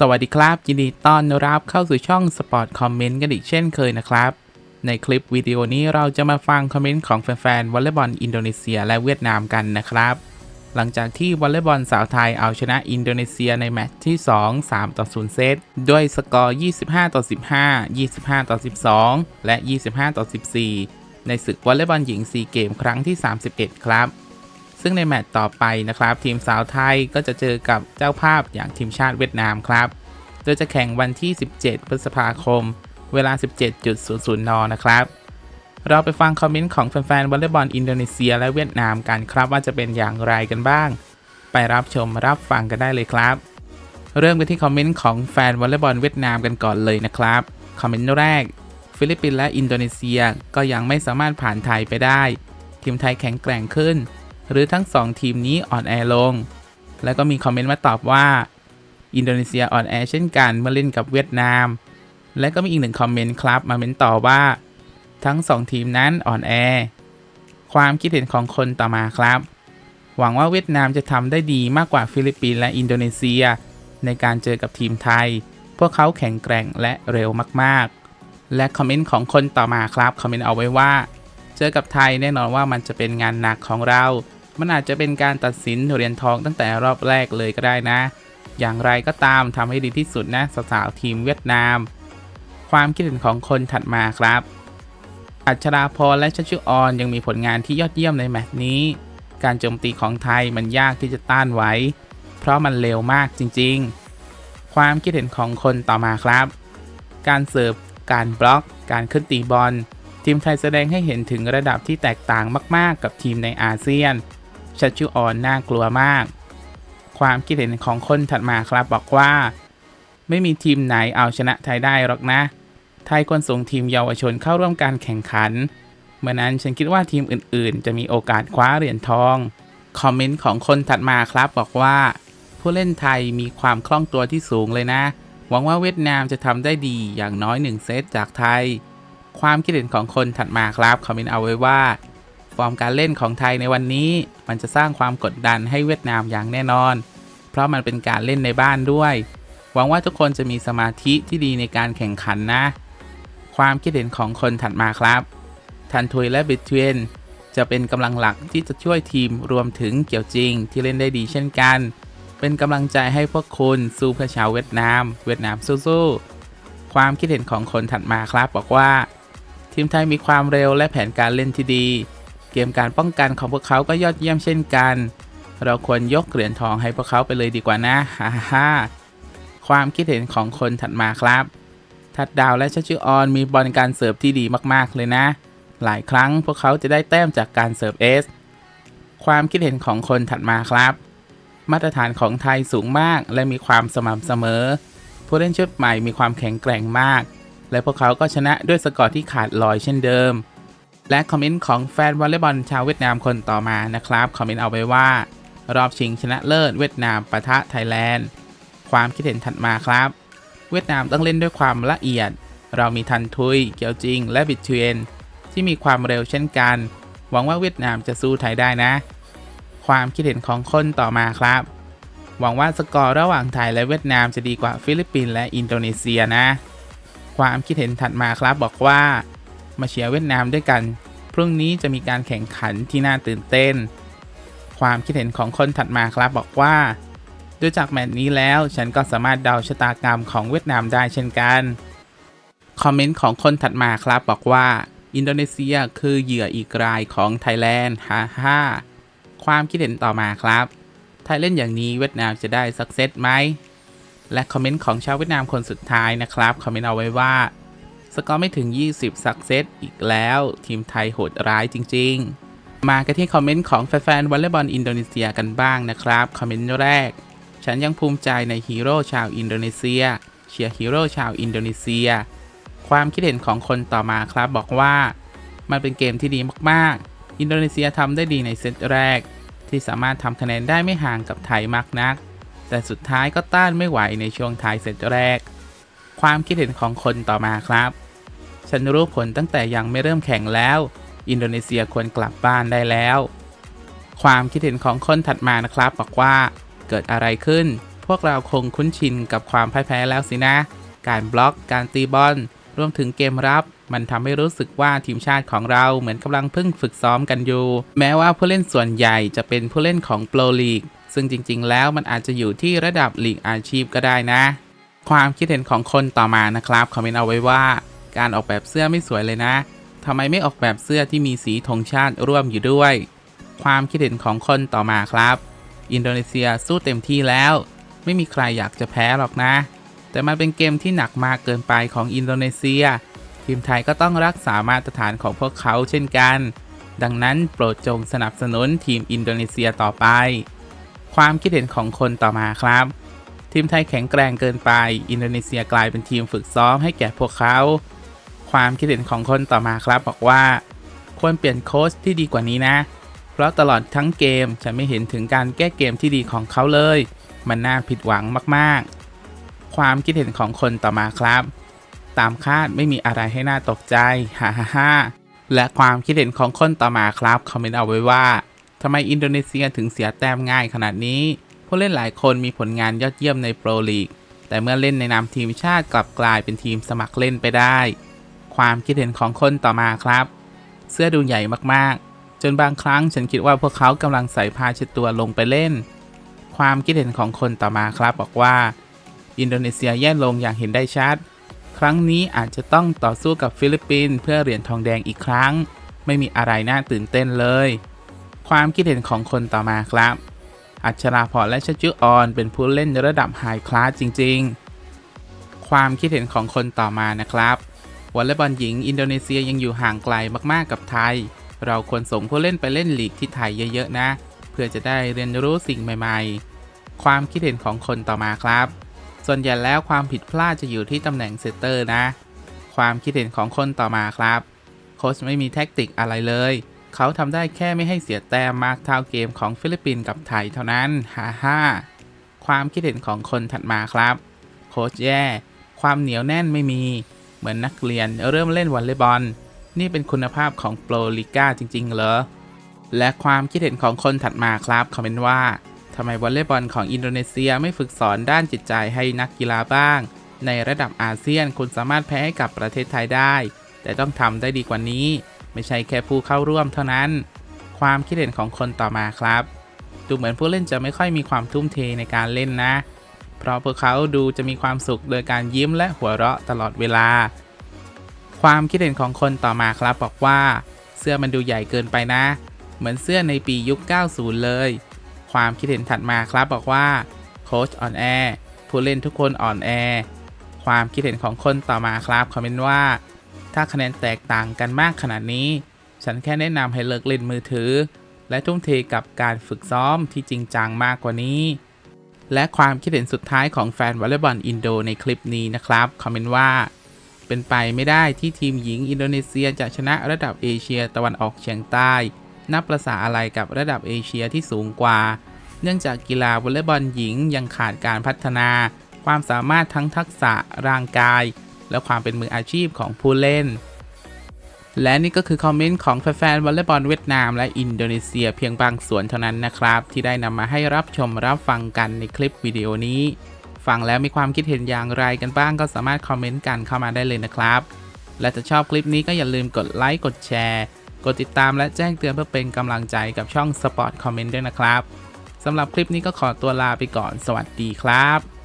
สวัสดีครับ ยินดีต้อนรับเข้าสู่ช่อง Sport Comment กันอีกเช่นเคยนะครับ ในคลิปวิดีโอนี้เราจะมาฟังคอมเมนต์ของแฟนๆวอลเลย์บอลอินโดนีเซียและเวียดนามกันนะครับ หลังจากที่วอลเลย์บอลสาวไทยเอาชนะอินโดนีเซียในแมตช์ที่ 2 3 ต่อ 0 เซตด้วยสกอร์ 25 ต่อ 15 25 ต่อ 12 และ 25 ต่อ 14 ในศึกวอลเลย์บอลหญิง4เกมครั้งที่ 31 ครับ ซึ่งในแมตตช์ต่อไปนะครับ ทีมสาวไทยก็จะเจอกับเจ้าภาพอย่างทีมชาติเวียดนามครับ โดยจะแข่งวันที่ 17 พฤษภาคม เวลา 17.00 น นะครับ เราไปฟังคอมเมนต์ของแฟนๆวอลเลย์บอลอินโดนีเซียและเวียดนามกันครับว่าจะเป็นอย่างไรกันบ้าง ไปรับชมรับฟังกันได้เลยครับ เริ่มกันที่คอมเมนต์ของแฟนวอลเลย์บอลเวียดนามกันก่อนเลยนะครับ คอมเมนต์แรก ฟิลิปปินส์และอินโดนีเซียก็ยังไม่สามารถผ่านไทยไปได้ ทีมไทยแข็งแกร่งขึ้น หรือทั้ง 2 ทีมนี้อ่อนแอลง แล้วก็มีคอมเมนต์มาตอบว่า อินโดนีเซียอ่อนแอเช่นกันเมื่อเล่นกับเวียดนาม และก็มีอีกหนึ่งคอมเมนต์ครับมาเม้นต่อว่า ทั้ง 2 ทีมนั้นอ่อนแอ ความคิดเห็นของคนต่อมาครับ หวังว่าเวียดนามจะทำได้ดีมากกว่าฟิลิปปินส์และอินโดนีเซีย ในการเจอกับทีมไทย พวกเขาแข็งแกร่งและเร็วมากๆ และคอมเมนต์ของคนต่อมาครับคอมเมนต์เอาไว้ว่า เจอกับไทยแน่นอนว่ามันจะเป็นงานหนักของเรา มันอาจจะเป็นการตัดสินเหรียญทองตั้งแต่รอบแรกเลยก็ได้นะ อย่างไรก็ตามทำให้ดีที่สุดนะสาวๆทีมเวียดนาม ความคิดเห็นของคนถัดมาครับ อัชราพรและชัชชุออนยังมีผลงานที่ยอดเยี่ยมในแมตช์นี้ การโจมตีของไทยมันยากที่จะต้านไว้ เพราะมันเร็วมากจริงๆ ความคิดเห็นของคนต่อมาครับ การเสิร์ฟ การบล็อก การขึ้นตีบอล ทีมไทยแสดงให้เห็นถึงระดับที่แตกต่างมาก ๆ กับทีมในอาเซียน ชัชชุออนน่ากลัวมาก ความคิดเห็นของคนถัดมาครับบอกว่า ไม่มีทีมไหนเอาชนะไทยได้หรอกนะ ไทยควรส่งทีมเยาวชนเข้าร่วมการแข่งขัน เมื่อนั้นฉันคิดว่าทีมอื่นๆ จะมีโอกาสคว้าเหรียญทอง คอมเมนต์ของคนถัดมาครับบอกว่า ผู้เล่นไทยมีความคล่องตัวที่สูงเลยนะ หวังว่าเวียดนามจะทำได้ดีอย่างน้อย1เซตจากไทย ความคิดเห็นของคนถัดมาครับคอมเมนต์เอาไว้ว่า ฟอร์มการเล่นของไทยในวันนี้ มันจะสร้างความกดดันให้เวียดนามอย่างแน่นอน เพราะมันเป็นการเล่นในบ้านด้วย หวังว่าทุกคนจะมีสมาธิที่ดีในการแข่งขันนะ ความคิดเห็นของคนถัดมาครับ ทันทุยและบิทเวนจะเป็นกำลังหลักที่จะช่วยทีมรวมถึงเกี่ยวจริงที่เล่นได้ดีเช่นกัน เป็นกำลังใจให้พวกคุณสู้เพื่อชาวเวียดนาม เวียดนามสู้ๆ ความคิดเห็นของคนถัดมาครับบอกว่า ทีมไทยมีความเร็วและแผนการเล่นที่ดี เกมการป้องกันของพวกเขาก็ยอดเยี่ยมเช่นกัน เราควรยกเหรียญทองให้พวกเขาไปเลยดีกว่านะฮ่าฮ่าความคิดเห็นของคนถัดมาครับ ทัดดาวและชัชชุออนมีบอลการเสิร์ฟที่ดีมากๆเลยนะ หลายครั้งพวกเขาจะได้แต้มจากการเสิร์ฟเอส ความคิดเห็นของคนถัดมาครับ มาตรฐานของไทยสูงมากและมีความสม่ำเสมอ ผู้เล่นชุดใหม่มีความแข็งแกร่งมาก และพวกเขาก็ชนะด้วยสกอร์ที่ขาดลอยเช่นเดิม และคอมเมนต์ของแฟนวอลเลย์บอลชาวเวียดนามคนต่อมานะครับคอมเมนต์เอาไว้ว่า รอบชิงชนะเลิศเวียดนามปะทะไทยแลนด์ ความคิดเห็นถัดมาครับ เวียดนามต้องเล่นด้วยความละเอียด เรามีทันทุย เกียวจิง และบิทเทนที่มีความเร็วเช่นกัน หวังว่าเวียดนามจะสู้ไทยได้นะ ความคิดเห็นของคนต่อมาครับ หวังว่าสกอร์ระหว่างไทยและเวียดนามจะดีกว่าฟิลิปปินส์และอินโดนีเซียนะ ความคิดเห็นถัดมาครับบอกว่า มาเชียร์เวียดนามด้วยกัน พรุ่งนี้จะมีการแข่งขันที่น่าตื่นเต้น ความคิดเห็นของคนถัดมาครับบอกว่าดูจากแมตช์นี้แล้วฉันก็สามารถเดาชะตากรรมของเวียดนามได้เช่นกัน คอมเมนต์ของคนถัดมาครับบอกว่า อินโดนีเซียคือเหยื่ออีกรายของไทยแลนด์ฮ่าฮ่าความคิดเห็นต่อมาครับ ไทยเล่นอย่างนี้เวียดนามจะได้สักเซตไหม และคอมเมนต์ของชาวเวียดนามคนสุดท้ายนะครับ คอมเมนต์เอาไว้ว่า สกอร์ไม่ถึง 20 สักเซตอีกแล้ว ทีมไทยโหดร้ายจริง ๆ มากันที่คอมเมนต์ของแฟนๆวอลเลย์บอลอินโดนีเซียกันบ้างนะครับ คอมเมนต์แรก ฉันยังภูมิใจในฮีโร่ชาวอินโดนีเซีย เชียร์ฮีโร่ชาวอินโดนีเซีย ความคิดเห็นของคนต่อมาครับบอกว่า มันเป็นเกมที่ดีมากๆ อินโดนีเซียทำได้ดีในเซตแรก ที่สามารถทำคะแนนได้ไม่ห่างกับไทยมากนัก แต่สุดท้ายก็ต้านไม่ไหวในช่วงท้ายเซตแรก ความคิดเห็นของคนต่อมาครับ ฉันรู้ผลตั้งแต่ยังไม่เริ่มแข่งแล้ว อินโดนีเซียควรกลับบ้านได้แล้ว ความคิดเห็นของคนถัดมานะครับ บอกว่า เกิดอะไรขึ้น พวกเราคงคุ้นชินกับความพ่ายแพ้แล้วสินะ การบล็อก การตีบอล รวมถึงเกมรับ มันทำให้รู้สึกว่าทีมชาติของเราเหมือนกำลังเพิ่งฝึกซ้อมกันอยู่ แม้ว่าผู้เล่นส่วนใหญ่จะเป็นผู้เล่นของโปรลีก ซึ่งจริง ๆ แล้วมันอาจจะอยู่ที่ระดับลีกอาชีพก็ได้นะ ความคิดเห็นของคนต่อมานะครับคอมเมนต์เอาไว้ว่า การออกแบบเสื้อไม่สวยเลยนะทำไมไม่ออกแบบเสื้อที่มีสีธงชาติร่วมอยู่ด้วย ความคิดเห็นของคนต่อมาครับ อินโดนีเซียสู้เต็มที่แล้ว ไม่มีใครอยากจะแพ้หรอกนะ แต่มันเป็นเกมที่หนักมากเกินไปของอินโดนีเซีย ทีมไทยก็ต้องรักษามาตรฐานของพวกเขาเช่นกัน ดังนั้นโปรดจงสนับสนุนทีมอินโดนีเซียต่อไป ความคิดเห็นของคนต่อมาครับ ทีมไทยแข็งแกร่งเกินไป อินโดนีเซียกลายเป็นทีมฝึกซ้อมให้แก่พวกเขา ความคิดเห็นของคนต่อมาครับ บอกว่า ควรเปลี่ยนโค้ชที่ดีกว่านี้นะ เพราะตลอดทั้งเกมฉันไม่เห็นถึงการแก้เกมที่ดีของเขาเลย มันน่าผิดหวังมากๆ ความคิดเห็นของคนต่อมาครับ ตามคาดไม่มีอะไรให้น่าตกใจฮ่าฮ่าฮ่าและความคิดเห็นของคนต่อมาครับคอมเมนต์เอาไว้ว่าทำไมอินโดนีเซียถึงเสียแต้มง่ายขนาดนี้ผู้เล่นหลายคนมีผลงานยอดเยี่ยมในโปรลีก แต่เมื่อเล่นในนามทีมชาติกลับกลายเป็นทีมสมัครเล่นไปได้ ความคิดเห็นของคนต่อมาครับ เสื้อดูใหญ่มากๆ จนบางครั้งฉันคิดว่าพวกเขากำลังใส่ผ้าเช็ดตัวลงไปเล่น ความคิดเห็นของคนต่อมาครับบอกว่า อินโดนีเซียแย่ลงอย่างเห็นได้ชัด ครั้งนี้อาจจะต้องต่อสู้กับฟิลิปปินส์เพื่อเหรียญทองแดงอีกครั้ง ไม่มีอะไรน่าตื่นเต้นเลย ความคิดเห็นของคนต่อมาครับ อัชราพรและชจุออนเป็นผู้เล่นระดับไฮคลาสจริง ๆ ความคิดเห็นของคนต่อมานะครับ วอลเลย์บอลหญิงอินโดนีเซียยังอยู่ห่างไกลมากๆกับไทย เราควรส่งผู้เล่นไปเล่นลีกที่ไทยเยอะๆนะ เพื่อจะได้เรียนรู้สิ่งใหม่ๆ ความคิดเห็นของคนต่อมาครับ ส่วนใหญ่แล้วความผิดพลาดจะอยู่ที่ตำแหน่งเซตเตอร์นะ ความคิดเห็นของคนต่อมาครับ โค้ชไม่มีแท็กติกอะไรเลย เขาทำได้แค่ไม่ให้เสียแต้มมากเท่าเกมของฟิลิปปินส์กับไทยเท่านั้นฮ่าฮ่าความคิดเห็นของคนถัดมาครับ โค้ชแย่ ความเหนียวแน่นไม่มี มือนนักเรียนเริ่มเล่นวอลเลย์บอล นี่เป็นคุณภาพของโปรลิก้าจริง ๆ เหรอ และความคิดเห็นของคนถัดมาครับคอมเมนต์ว่าทำไมวอลเลย์บอลของอินโดนีเซียไม่ฝึกสอนด้านจิตใจให้นักกีฬาบ้าง ในระดับอาเซียนคุณสามารถแพ้ให้กับประเทศไทยได้ แต่ต้องทำได้ดีกว่านี้ ไม่ใช่แค่ผู้เข้าร่วมเท่านั้น ความคิดเห็นของคนต่อมาครับ ดูเหมือนผู้เล่นจะไม่ค่อยมีความทุ่มเทในการเล่นนะ เพราะพวกเขาดูจะมีความสุขโดยการยิ้มและหัวเราะตลอดเวลา ความคิดเห็นของคนต่อมาครับบอกว่า เสื้อมันดูใหญ่เกินไปนะ เหมือนเสื้อในปียุค 90 เลย ความคิดเห็นถัดมาครับบอกว่าโค้ชอ่อนแอผู้เล่นทุกคนอ่อนแอ ความคิดเห็นของคนต่อมาครับคอมเมนต์ว่า ถ้าคะแนนแตกต่างกันมากขนาดนี้ ฉันแค่แนะนำให้เลิกเล่นมือถือ และทุ่มเทกับการฝึกซ้อมที่จริงจังมากกว่านี้ และความคิดเห็นสุดท้ายของแฟนวอลเลย์บอลอินโดในคลิปนี้นะครับคอมเมนต์ว่า เป็นไปไม่ได้ที่ทีมหญิงอินโดนีเซียจะชนะระดับเอเชียตะวันออกเฉียงใต้ นับประสาอะไรกับระดับเอเชียที่สูงกว่า เนื่องจากกีฬาวอลเลย์บอลหญิงยังขาดการพัฒนา ความสามารถทั้งทักษะร่างกาย และความเป็นมืออาชีพของผู้เล่น และนี่ก็คือคอมเมนต์ของแฟนๆวอลเลย์บอลเวียดนามและอินโดนีเซียเพียงบางส่วนเท่านั้นนะครับ ที่ได้นำมาให้รับชมรับฟังกันในคลิปวิดีโอนี้ ฟังแล้วมีความคิดเห็นอย่างไรกันบ้างก็สามารถคอมเมนต์กันเข้ามาได้เลยนะครับ และถ้าชอบคลิปนี้ก็อย่าลืมกดไลค์กดแชร์กดติดตามและแจ้งเตือนเพื่อเป็นกำลังใจกับช่อง Spot Comment ด้วยนะครับสำหรับคลิปนี้ก็ขอตัวลาไปก่อน สวัสดีครับ